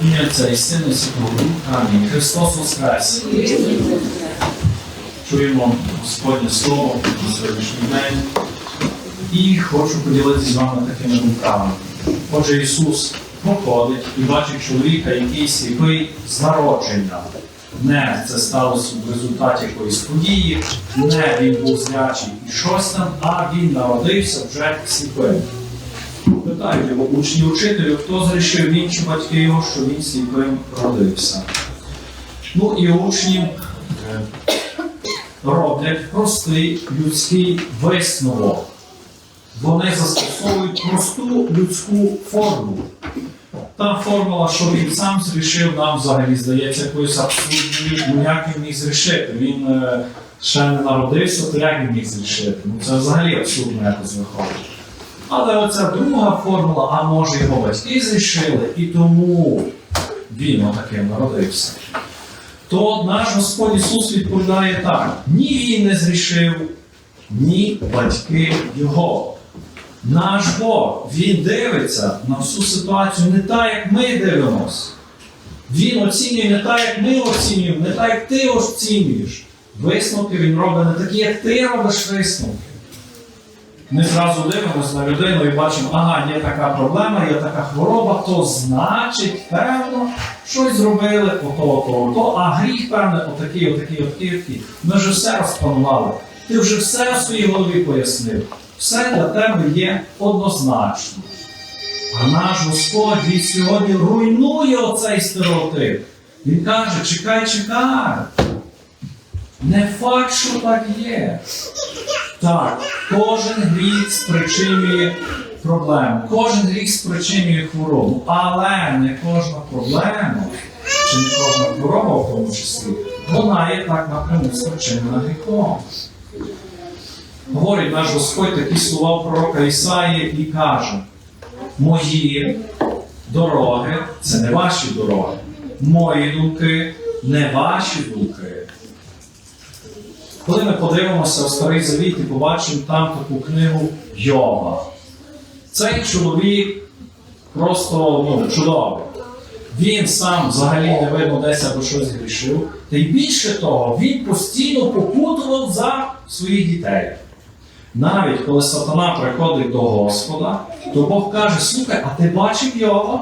Ім'я Отця і Сина і Святого Духа. Амінь. Христос Воскрес! Чуємо Господнє Слово на сьогоднішній день. І хочу поділитися з вами такими думками. Отже, Ісус проходить і бачить чоловіка, який сліпий з народження. Не це сталося в результаті якоїсь події, не він був зрячий і щось там, а він народився вже сліпим. Питають його учні учителю, хто зрішив він чи батьки його, що він сліпим родився. Ну і учні е, роблять простий людський висновок. Вони застосовують просту людську формулу. Та формула, що він сам зрішив, нам взагалі здається якоюсь абсурдною, ну як він міг зрішити. Він е, ще не народився, то як він міг зрішити? Ну це взагалі абсурдно якось виходить. Але оця друга формула, а може його батьки зрішили, і тому він отаким народився. То наш Господь Ісус відповідає так: ні він не зрішив, ні батьки його. Наш Бог, Він дивиться на всю ситуацію не так, як ми дивимося. Він оцінює не так, як ми оцінюємо, не так, як ти оцінюєш. Висновки він робить не такі, як ти робиш висновки. Ми зразу дивимося на людину і бачимо, ага, є така проблема, є така хвороба, то значить, певно, щось зробили, ото, ото, ото, а гріх, певне, отакий, отакий, отакий, отакий. Ми вже все розпланували. Ти вже все в своїй голові пояснив. Все для тебе є однозначно. А наш Господь він сьогодні руйнує оцей стереотип. Він каже: чекай, чекай. Не факт, що так є. Так, кожен гріх спричинює проблему, кожен гріх спричинює хворобу, але не кожна проблема, чи не кожна хвороба в тому числі, вона є так напряму спричинена гріхом. Говорить наш Господь такі слова пророка Ісаї і каже: Мої дороги це не ваші дороги, мої думки не ваші думки. Коли ми подивимося у Старий Завіт і побачимо там таку книгу Йова, цей чоловік просто ну, чудовий. Він сам взагалі не видно десь або щось грішив. Та й більше того, він постійно покутував за своїх дітей. Навіть коли сатана приходить до Господа, то Бог каже: слухай, а ти бачив його?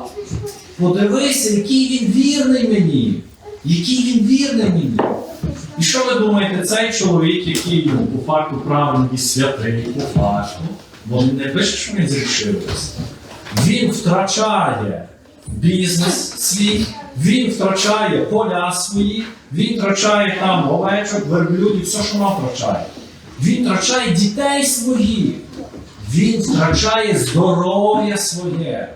Подивися, який він вірний мені, який він вірний мені. І що ви думаєте, цей чоловік, який ну, по факту правильний і святий, по факту, бо він не пише, що він зрішився, він втрачає бізнес свій, він втрачає поля свої, він втрачає там овечок, верблюдів, все, що вона втрачає. Він втрачає дітей своїх, він втрачає здоров'я своє.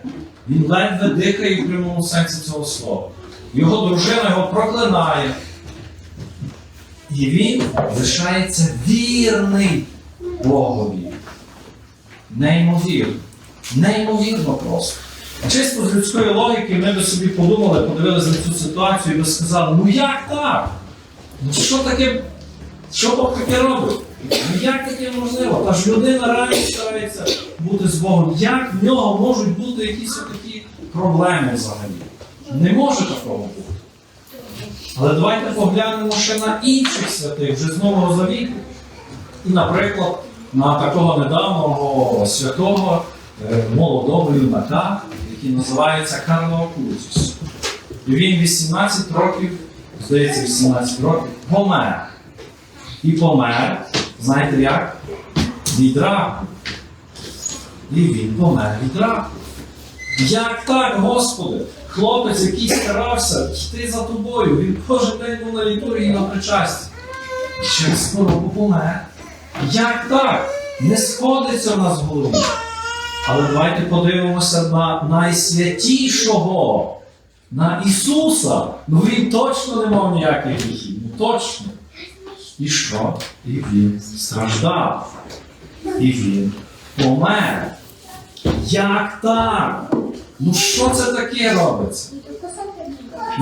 Він ледве дихає в прямому сенсі цього слова. Його дружина його проклинає. І він лишається вірний Богові. Неймовірно. Неймовірно просто. Чисто з людської логіки ми би собі подумали, подивилися на цю ситуацію і би сказали, ну як так? Ну що таке, що Бог таке робить? Ну як таке можливо? Та ж людина реально старається бути з Богом. Як в нього можуть бути якісь такі проблеми взагалі? Не може такого бути. Але давайте поглянемо ще на інших святих, вже з Нового Завіту. І, наприклад, на такого недавнього святого е, молодого юнака, який називається Карло Кузус. І він 18 років, здається, 18 років, помер. І помер, знаєте як? Від раку. І він помер від раку. Як так, Господи? Хлопець, який старався йти за тобою, він кожен день був на літургії на причасті. Через хворобу помер. Як так? Не сходиться в нас в голові. Але давайте подивимося на найсвятішого, на Ісуса. Ну він точно не мав ніяких гріхів. Ну точно. І що? І він страждав. І він помер. Як так? Ну що це таке робиться?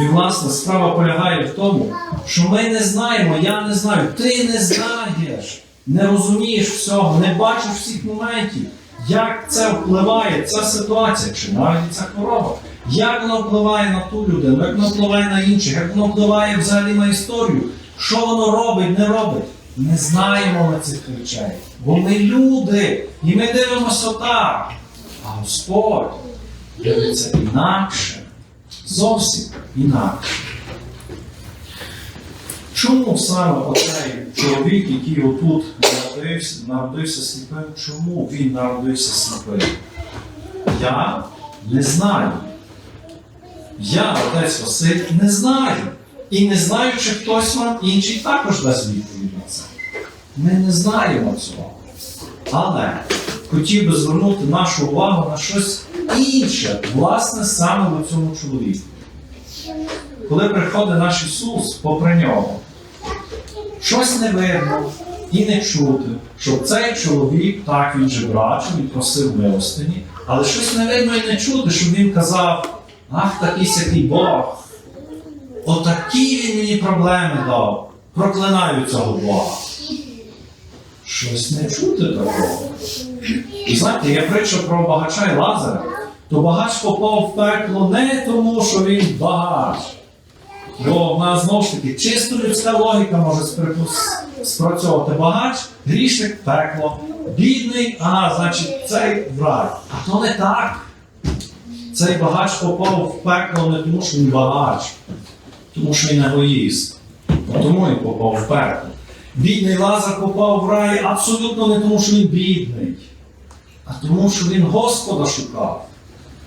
І власне справа полягає в тому, що ми не знаємо, я не знаю, ти не знаєш, не розумієш всього, не бачиш всіх моментів, як це впливає, ця ситуація, чи навіть ця хвороба, Як воно впливає на ту людину, як воно впливає на інших, як воно впливає взагалі на історію, що воно робить, не робить. Не знаємо ми цих речей. Бо ми люди, і ми дивимося так. А Господь дивиться інакше. Зовсім інакше. Чому саме оцей чоловік, який отут народився, народився сліпим, чому він народився сліпим? Я не знаю. Я, отець Василь, не знаю. І не знаю, чи хтось вам інший також дасть відповідь на це. Ми не знаємо цього. Але хотів би звернути нашу увагу на щось інше, власне, саме в цьому чоловіку. Коли приходить наш Ісус попри нього, щось не видно і не чути, щоб цей чоловік, так він же брачив, він просив милостині, але щось не видно і не чути, щоб він казав, ах, такий сякий Бог, отакі він мені проблеми дав, проклинаю цього Бога. Щось не чути такого. І знаєте, є притча про багача і Лазаря, то багач попав в пекло не тому, що він багач. Бо в нас знову ж таки чисто людська логіка може спрацьовувати багач, грішник пекло, бідний, а значить цей в рай. А то не так. Цей багач попав в пекло не тому, що він багач, тому що він егоїст. Тому він попав в пекло. Бідний Лазар попав в рай абсолютно не тому, що він бідний, а тому, що він Господа шукав.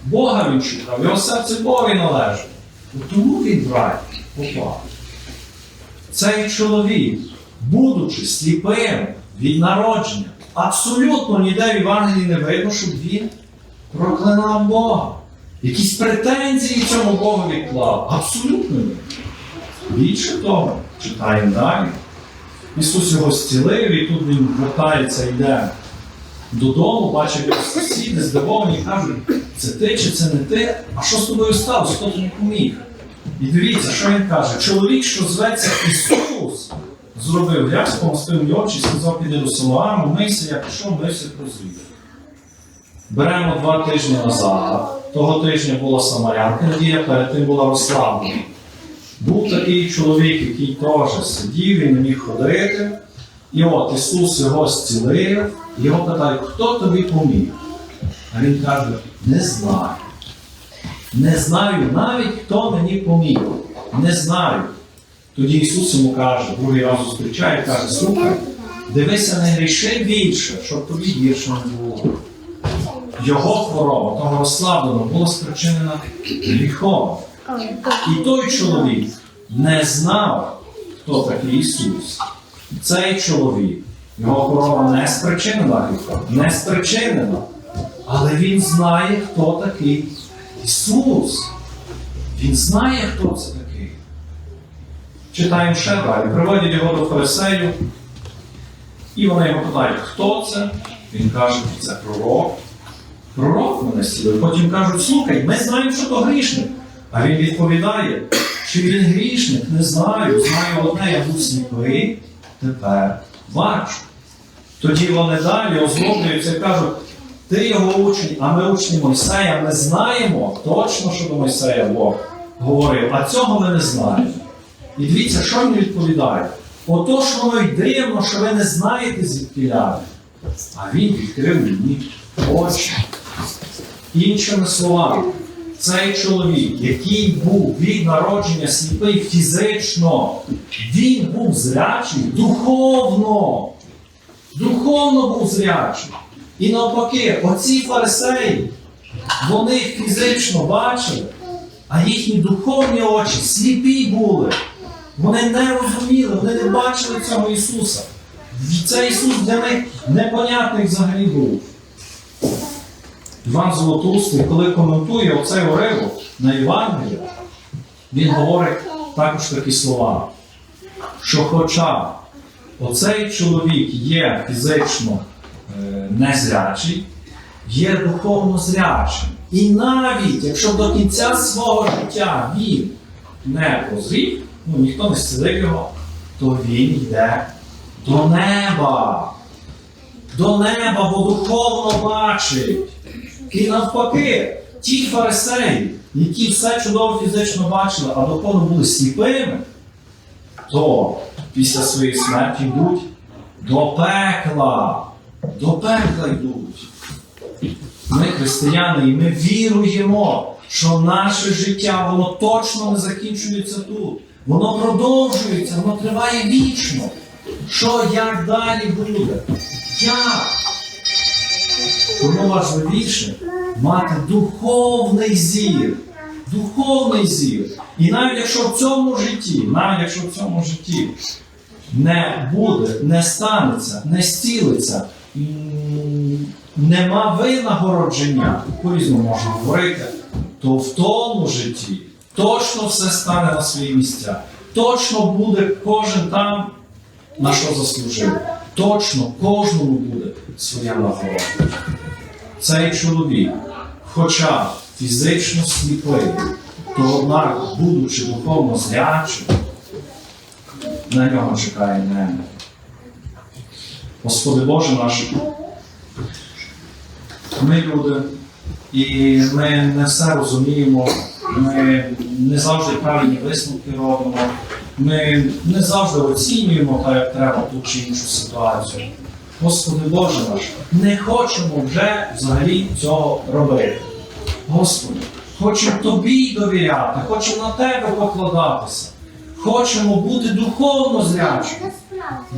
Бога він шукав, його серце Богові належить. Тому він в рай попав. Цей чоловік, будучи сліпим від народження, абсолютно ніде в Євангелії не видно, щоб він проклинав Бога. Якісь претензії цьому Богові клав. Абсолютно ні. Більше того, читаємо далі. Ісус його зцілив, і тут він вертається, йде додому, бачить його сусіди, здивовані, кажуть, це ти чи це не ти? А що з тобою сталося? Хто тобі поміг? І дивіться, що він каже: чоловік, що зветься Ісус, зробив ляс, помостив мені очі, сказав, піди до Силоаму, мийся, я пішов, мився прозвів. Беремо два тижні назад. Того тижня була Самарянка, Надія перед тим була розслаблена. Був такий чоловік, який теж сидів, він не міг ходити. І от Ісус його зцілив, його питають, хто тобі поміг? А він каже, не знаю. Не знаю навіть, хто мені поміг. Не знаю. Тоді Ісус йому каже, другий раз зустрічає, каже, слухай, дивися, не гріши більше, щоб тобі гірше не було. Його хвороба, того розслабленого, була спричинена гріхом. І той чоловік не знав, хто такий Ісус. Цей чоловік, його хвороба не спричинена гріхом, не спричинена. Але він знає, хто такий Ісус. Він знає, хто це такий. Читаємо ще далі. Приводять його до фарисеїв, і вони його питають, хто це? Він каже, це пророк. Пророк мене зцілив. Потім кажуть, слухай, ми знаємо, що то грішник. А він відповідає, чи він грішник, не знаю. Знаю одне, я був сліпий, тепер бачу. Тоді вони далі озлоблюються і кажуть, ти його учень, а ми учні Мойсея, ми знаємо точно, що до Мойсея Бог говорив, а цього ми не знаємо. І дивіться, що він відповідає. Отож воно й дивно, що ви не знаєте звідки ляви. А він відкрив мені очі. Іншими словами, цей чоловік, який був від народження сліпий фізично, він був зрячий духовно. Духовно був зрячий. І навпаки, оці фарисеї, вони фізично бачили, а їхні духовні очі сліпі були. Вони не розуміли, вони не бачили цього Ісуса. Цей Ісус для них непонятний взагалі був. Іван Золотоустий, коли коментує оцей уривок на Євангелії, він говорить також такі слова, що хоча оцей чоловік є фізично е, незрячий, є духовно зрячим. І навіть якщо до кінця свого життя він не прозрів, ну ніхто не зцілив його, то він йде до неба. До неба, бо духовно бачить. І навпаки, ті фарисеї, які все чудово фізично бачили, а духовно були сліпими, то після своєї смерті йдуть до пекла. До пекла йдуть. Ми християни, і ми віруємо, що наше життя воно точно не закінчується тут. Воно продовжується, воно триває вічно. Що як далі буде? Як? Тому важливіше мати духовний зір. Духовний зір. І навіть якщо в цьому житті, навіть якщо в цьому житті не буде, не станеться, не стілиться, нема винагородження, по-різному можна говорити, то в тому житті точно все стане на свої місця. Точно буде кожен там, на що заслужив. Точно кожному буде своя нагорода. Цей чоловік, хоча фізично сліпий, то однак, будучи духовно зрячим, на нього чекає небо. Господи Боже наш, ми люди, і ми не все розуміємо, ми не завжди правильні висновки робимо, ми не завжди оцінюємо так, як треба ту чи іншу ситуацію. Господи Боже наш, не хочемо вже взагалі цього робити. Господи, хочемо Тобі довіряти, хочемо на Тебе покладатися, хочемо бути духовно зрячими.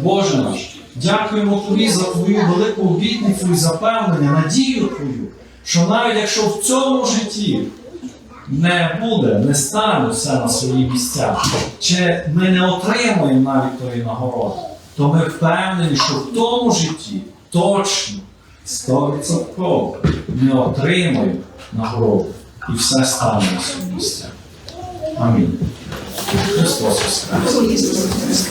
Боже наш, дякуємо Тобі за Твою велику обітницю і запевнення, надію Твою, що навіть якщо в цьому житті не буде, не стане все на свої місця, чи ми не отримаємо навіть тої нагороди, то ми впевнені, що в тому житті точно стовідсотково ми отримаємо нагороду і все стане на своє місце. Амінь. Христос Воскрес!